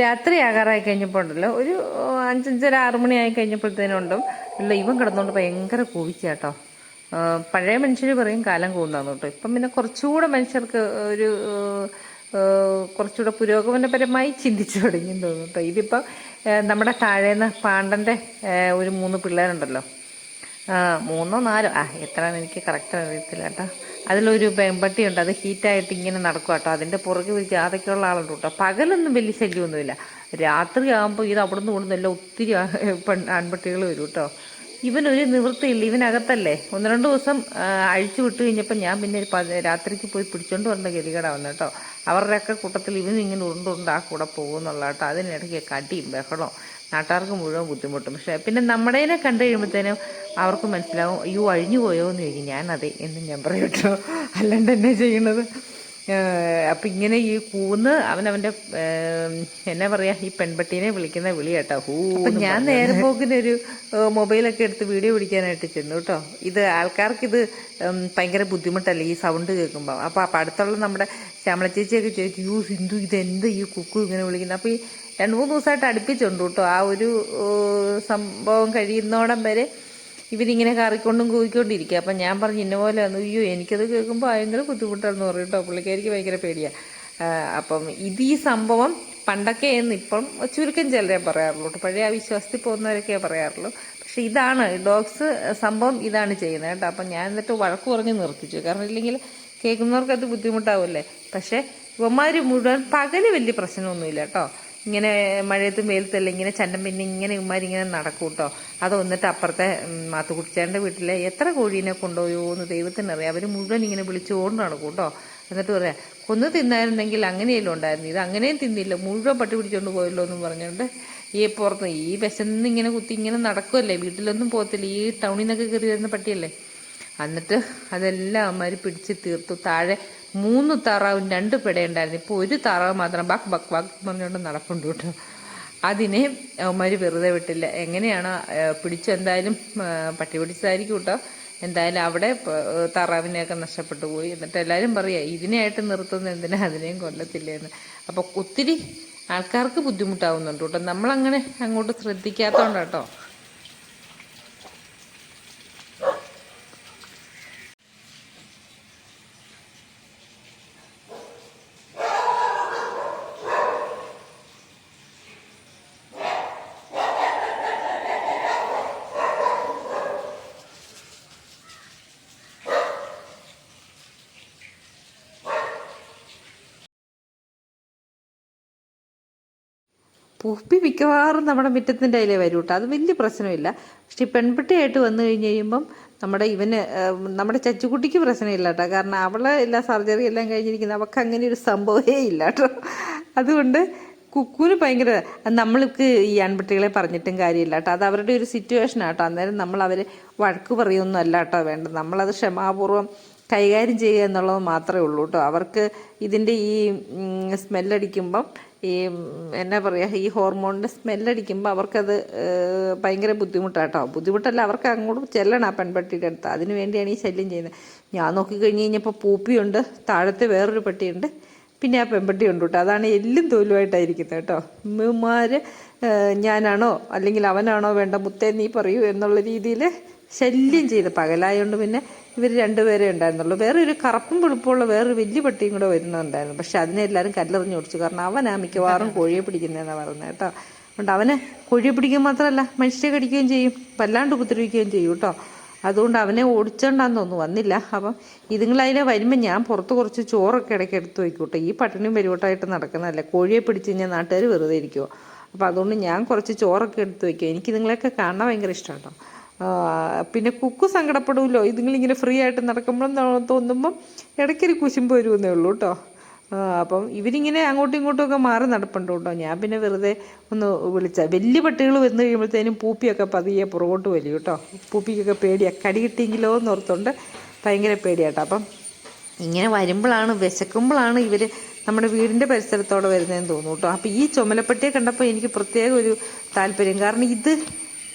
രാത്രി ആകാറായി കഴിഞ്ഞപ്പോൾ ഉണ്ടല്ലോ. ഒരു അഞ്ചഞ്ചര ആറ് മണിയായി കഴിഞ്ഞപ്പോഴത്തേനുണ്ടും ഇല്ല ഇവൻ കിടന്നുകൊണ്ട് ഭയങ്കര കൂവിച്ചാട്ടോ. പഴയ മനുഷ്യർ പറയും കാലം കൂടുന്നതെന്ന് കേട്ടോ. ഇപ്പം പിന്നെ കുറച്ചുകൂടെ മനുഷ്യർക്ക് ഒരു കുറച്ചുകൂടെ പുരോഗമനപരമായി ചിന്തിച്ചു തുടങ്ങി തോന്നുന്നു കേട്ടോ. ഇതിപ്പം നമ്മുടെ താഴേന്ന് പാണ്ഡന്റെ ഒരു മൂന്ന് പിള്ളേരുണ്ടല്ലോ. മൂന്നോ നാലോ. ആ എത്രയാണെന്ന് എനിക്ക് കറക്റ്റ് അറിയത്തില്ല കേട്ടോ. അതിലൊരു പെമ്പട്ടിയുണ്ട് അത് ഹീറ്റായിട്ട് ഇങ്ങനെ നടക്കും കേട്ടോ. അതിന്റെ പുറകെ ഒരു ജാതയ്ക്കുള്ള ആളുണ്ട് കേട്ടോ. പകലൊന്നും വലിയ ശല്യമൊന്നുമില്ല. രാത്രി ആകുമ്പോൾ ഇത് അവിടെ നിന്ന് കൊണ്ടുവന്നില്ല ഒത്തിരി ആൺപട്ടികൾ വരും കേട്ടോ. ഇവനൊരു നിവൃത്തിയില്ല. ഇവനകത്തല്ലേ. ഒന്ന് രണ്ട് ദിവസം അഴിച്ചു വിട്ട് കഴിഞ്ഞപ്പോൾ ഞാൻ പിന്നെ രാത്രിക്ക് പോയി പിടിച്ചോണ്ട് വന്ന ഗതികേടാ വന്നു കേട്ടോ അവരുടെയൊക്കെ കൂട്ടത്തിൽ ഇവനും ഇങ്ങനെ ഉരുണ്ടുണ്ട് ആ കൂടെ പോകുന്നുള്ള കേട്ടോ. അതിനിടയ്ക്ക് കടിയും ബഹളവും. നാട്ടുകാർക്ക് മുഴുവൻ ബുദ്ധിമുട്ടും. പക്ഷേ പിന്നെ നമ്മുടേനെ കണ്ടു കഴിയുമ്പോഴത്തേനും അവർക്ക് മനസ്സിലാവും അയ്യോ അഴിഞ്ഞു പോയോ എന്ന് ചോദിക്കും ഞാനതെ എന്ന് ഞാൻ പറയട്ടോ അല്ലാണ്ട് എന്നെ ചെയ്യണത് അപ്പം ഇങ്ങനെ ഈ കൂന്ന് അവനവന്റെ എന്നാ പറയാ ഈ പെൺപട്ടീനെ വിളിക്കുന്ന വിളി കേട്ടോ. ഹൂ അപ്പം ഞാൻ നേരെ പോക്കിനൊരു ഒരു മൊബൈലൊക്കെ എടുത്ത് വീഡിയോ പിടിക്കാനായിട്ട് ചെന്നു കേട്ടോ. ഇത് ആൾക്കാർക്കിത് ഇത് ഭയങ്കര ബുദ്ധിമുട്ടല്ലേ ഈ സൗണ്ട് കേൾക്കുമ്പോൾ അപ്പോൾ അപ്പം അടുത്തുള്ള നമ്മുടെ ശ്യാമള ചേച്ചിയൊക്കെ ചോദിച്ചു യൂ സിന്ധു ഇതെന്ത് ഈ കുക്കു ഇങ്ങനെ വിളിക്കുന്നത് അപ്പോൾ ഈ രണ്ട് മൂന്ന് ദിവസമായിട്ട് അടുപ്പിച്ചുണ്ട് കേട്ടോ. ആ ഒരു സംഭവം കഴിയുന്നോടം വരെ ഇവരിങ്ങനെ കറിക്കൊണ്ടും കൂവിക്കൊണ്ടിരിക്കുക. അപ്പം ഞാൻ പറഞ്ഞു ഇന്ന പോലെ വന്നു. അയ്യോ എനിക്കത് കേൾക്കുമ്പോൾ ഭയങ്കര ബുദ്ധിമുട്ടാണെന്ന് പറയും കേട്ടോ. പുള്ളിക്കാരിക്ക് ഭയങ്കര പേടിയാണ് അപ്പം ഇത് ഈ സംഭവം പണ്ടൊക്കെ എന്ന് ഇപ്പം ചുരുക്കം ചിലരെ പറയാറുള്ളൂ പഴയ വിശ്വാസത്തിൽ പോകുന്നവരൊക്കെ പറയാറുള്ളൂ. പക്ഷെ ഇതാണ് ഡോഗ്സ് സംഭവം ഇതാണ് ചെയ്യുന്നത് കേട്ടോ. അപ്പം ഞാൻ എന്നിട്ട് വഴക്ക് പറഞ്ഞ് നിർത്തിച്ചു. കാരണം ഇല്ലെങ്കിൽ കേൾക്കുന്നവർക്ക് അത് ബുദ്ധിമുട്ടാവില്ലേ? പക്ഷേ ഇവന്മാർ മുഴുവൻ പകൽ വലിയ പ്രശ്നമൊന്നുമില്ല കേട്ടോ. ഇങ്ങനെ മഴയത്തും വെയിലത്തല്ല ഇങ്ങനെ ചണ്ടം പിന്നെ ഇങ്ങനെ ഇങ്ങനെ നടക്കും കേട്ടോ അത് വന്നിട്ട് അപ്പുറത്തെ മാത്തുകുട്ടിച്ചേന്റെ വീട്ടിലെ എത്ര കോഴീനെ കൊണ്ടുപോയോ എന്ന് ദൈവത്തിനറിയാം. അവർ മുഴുവൻ ഇങ്ങനെ വിളിച്ചുകൊണ്ട് നടക്കും കേട്ടോ എന്നിട്ട് പറയാം കൊന്ന് തിന്നായിരുന്നെങ്കിൽ അങ്ങനെയല്ലോ ഉണ്ടായിരുന്നു? ഇത് അങ്ങനെയും തിന്നില്ല. മുഴുവൻ പട്ടി പിടിച്ചുകൊണ്ട് പോയല്ലോ എന്നും പറഞ്ഞുകൊണ്ട് ഈ പുറത്ത് ഈ വിശന്ന് ഇങ്ങനെ കുത്തി ഇങ്ങനെ നടക്കുമല്ലേ വീട്ടിലൊന്നും പോകത്തില്ല. ഈ ടൗണിൽ നിന്നൊക്കെ കയറി വരുന്ന പട്ടിയല്ലേ? എന്നിട്ട് അതെല്ലാം അമ്മമാർ പിടിച്ച് തീർത്തു. താഴെ മൂന്ന് താറാവും രണ്ട് പിടയുണ്ടായിരുന്നു. ഇപ്പോൾ ഒരു താറാവ് മാത്രം ബക്ക് ബക്ക് ബക്ക് പറഞ്ഞുകൊണ്ട് നടപ്പുണ്ട് കേട്ടോ. അതിനെ അവന്മാർ വെറുതെ വിട്ടില്ല. എങ്ങനെയാണ് പിടിച്ചു എന്തായാലും പട്ടി പിടിച്ചതായിരിക്കും കേട്ടോ. എന്തായാലും അവിടെ താറാവിനെയൊക്കെ നഷ്ടപ്പെട്ടു പോയി. എന്നിട്ട് എല്ലാവരും പറയുക ഇതിനെയായിട്ട് നിർത്തുന്ന എന്തിനാ അതിനെയും കൊല്ലത്തില്ലെന്ന്. അപ്പോൾ ഒത്തിരി ആൾക്കാർക്ക് ബുദ്ധിമുട്ടാവുന്നുണ്ട് കേട്ടോ. നമ്മളങ്ങനെ അങ്ങോട്ട് ശ്രദ്ധിക്കാത്തതുകൊണ്ട് കേട്ടോ പുപ്പി മിക്കവാറും നമ്മുടെ മുറ്റത്തിന്റെ അതിലേ വരും കേട്ടോ അത് വലിയ പ്രശ്നമില്ല. പക്ഷെ ഈ പെൺകുട്ടിയായിട്ട് വന്നു കഴിഞ്ഞ് കഴിയുമ്പം നമ്മുടെ ഇവന് നമ്മുടെ ചച്ചുകുട്ടിക്ക് പ്രശ്നമില്ല കേട്ടോ കാരണം അവളെ എല്ലാ സർജറി എല്ലാം കഴിഞ്ഞിരിക്കുന്നത് അവൾക്ക് അങ്ങനെ ഒരു സംഭവമേ ഇല്ല കേട്ടോ അതുകൊണ്ട് കുക്കുവിന് ഭയങ്കര നമ്മൾക്ക് ഈ ആൺകുട്ടികളെ പറഞ്ഞിട്ടും കാര്യമില്ല കേട്ടോ അത് അവരുടെ ഒരു സിറ്റുവേഷൻ ആട്ടോ അന്നേരം നമ്മൾ അവരെ വഴക്ക് പറയുമൊന്നും അല്ല കേട്ടോ വേണ്ടത്. നമ്മളത് ക്ഷമാപൂർവം കൈകാര്യം ചെയ്യുക എന്നുള്ളത് മാത്രമേ ഉള്ളൂ കേട്ടോ അവർക്ക് ഇതിന്റെ ഈ സ്മെല്ലടിക്കുമ്പം ഈ എന്നാ പറയുക ഈ ഹോർമോണിന്റെ സ്മെല്ലടിക്കുമ്പോൾ അവർക്കത് ഭയങ്കര ബുദ്ധിമുട്ടാട്ടോ. ബുദ്ധിമുട്ടല്ല അവർക്ക് അങ്ങോട്ട് ചെല്ലണം ആ പെൺപട്ടിയുടെ അടുത്ത്. അതിന് വേണ്ടിയാണ് ഈ ശല്യം ചെയ്യുന്നത്. ഞാൻ നോക്കി കഴിഞ്ഞ് കഴിഞ്ഞപ്പോൾ പൂപ്പിയുണ്ട് താഴത്തെ വേറൊരു പട്ടിയുണ്ട് പിന്നെ ആ പെൺപട്ടി ഉണ്ട് കേട്ടോ. അതാണ് എല്ലും തോലുമായിട്ടായിരിക്കുന്നത് കേട്ടോ. ഉമ്മമാർ ഞാനാണോ അല്ലെങ്കിൽ അവനാണോ വേണ്ട മുത്തേ നീ പറയൂ എന്നുള്ള രീതിയിൽ ശല്യം ചെയ്ത്. പകലായതുകൊണ്ട് പിന്നെ ഇവർ രണ്ടുപേരെ ഉണ്ടായിരുന്നുള്ളൂ. വേറെ ഒരു കറുപ്പും വെളുപ്പുള്ള വേറൊരു വലിയ പട്ടിയും കൂടെ വരുന്നുണ്ടായിരുന്നു. പക്ഷെ അതിനെ എല്ലാവരും കല്ലെറിഞ്ഞ് ഓടിച്ചു. കാരണം അവനാ മിക്കവാറും കോഴിയെ പിടിക്കുന്നതെന്നാണ് പറയുന്നത് കേട്ടോ. അതുകൊണ്ട് അവനെ കോഴിയെ പിടിക്കുക മാത്രമല്ല മനുഷ്യരെ കടിക്കുകയും ചെയ്യും. വല്ലാണ്ട് ഉപദ്രവിക്കുകയും ചെയ്യും കേട്ടോ. അതുകൊണ്ട് അവനെ ഓടിച്ചോണ്ടാന്ന് തോന്നുന്നു. വന്നില്ല. അപ്പം ഇതുങ്ങളതിനെ വരുമ്പോൾ ഞാൻ പുറത്ത് കുറച്ച് ചോറൊക്കെ ഇടയ്ക്ക് എടുത്ത് വയ്ക്കൂട്ടെ. ഈ പട്ടിണിയും പരിവട്ടമായിട്ട് നടക്കുന്നതല്ലേ? കോഴിയെ പിടിച്ച് കഴിഞ്ഞാൽ നാട്ടുകാർ വെറുതെ ഇരിക്കുമോ അപ്പോൾ അതുകൊണ്ട് ഞാൻ കുറച്ച് ചോറൊക്കെ എടുത്ത് വയ്ക്കും. എനിക്ക് ഇതുങ്ങളെയൊക്കെ കാണാൻ ഭയങ്കര ഇഷ്ടമാണ് കേട്ടോ. പിന്നെ കുക്കു സങ്കടപ്പെടുമല്ലോ ഇതുങ്ങളിങ്ങനെ ഫ്രീ ആയിട്ട് നടക്കുമ്പോഴും തോന്നുമ്പം ഇടയ്ക്കൊരു കുശുമ്പ് വരുമെന്നേ ഉള്ളൂ കേട്ടോ അപ്പം ഇവരിങ്ങനെ അങ്ങോട്ടും ഇങ്ങോട്ടും ഒക്കെ മാറി നടപ്പുണ്ട് കേട്ടോ ഞാൻ പിന്നെ വെറുതെ ഒന്ന് വിളിച്ച. വലിയ പട്ടികൾ വന്നു കഴിയുമ്പോഴത്തേനും പൂപ്പിയൊക്കെ പതിയെ പുറകോട്ട് വലിയ കേട്ടോ പൂപ്പിക്കൊക്കെ പേടിയാണ് കടി കിട്ടിയെങ്കിലോ എന്ന് ഓർത്തുകൊണ്ട് ഭയങ്കര പേടിയാട്ടോ. അപ്പം ഇങ്ങനെ വരുമ്പോഴാണ് വിശക്കുമ്പോഴാണ് ഇവർ നമ്മുടെ വീടിന്റെ പരിസരത്തോടെ വരുന്നതെന്ന് തോന്നുന്നു കേട്ടോ അപ്പോൾ ഈ ചുമലപ്പട്ടിയെ കണ്ടപ്പോൾ എനിക്ക് പ്രത്യേക ഒരു താല്പര്യം. കാരണം ഇത്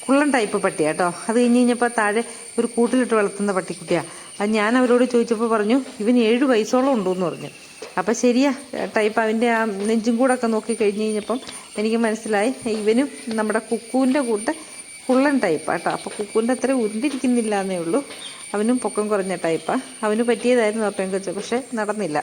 കുള്ളൻ ടൈപ്പ് പട്ടിയാണ് കേട്ടോ അത് കഴിഞ്ഞ് കഴിഞ്ഞപ്പോൾ താഴെ ഒരു കൂട്ടിലിട്ട് വളർത്തുന്ന പട്ടിക്കുട്ടിയാണ് അത് ഞാൻ അവരോട് ചോദിച്ചപ്പോൾ പറഞ്ഞു ഇവന് ഏഴ് വയസ്സോളം ഉണ്ടെന്ന് പറഞ്ഞു. അപ്പോൾ ശരിയാ ടൈപ്പ് അവന്റെ ആ നെഞ്ചും കൂടൊക്കെ നോക്കി കഴിഞ്ഞ് കഴിഞ്ഞപ്പം എനിക്ക് മനസ്സിലായി ഇവനും നമ്മുടെ കുക്കുവിന്റെ കൂട്ട് കുള്ളൻ ടൈപ്പാണ് കേട്ടോ അപ്പോൾ കുക്കുവിന്റെ അത്ര ഉരുണ്ടിരിക്കുന്നില്ല എന്നേ ഉള്ളൂ. അവനും പൊക്കം കുറഞ്ഞ ടൈപ്പാണ് അവന് പറ്റിയതായിരുന്നു ആ പെങ്കൊച്ച് പക്ഷേ നടന്നില്ല.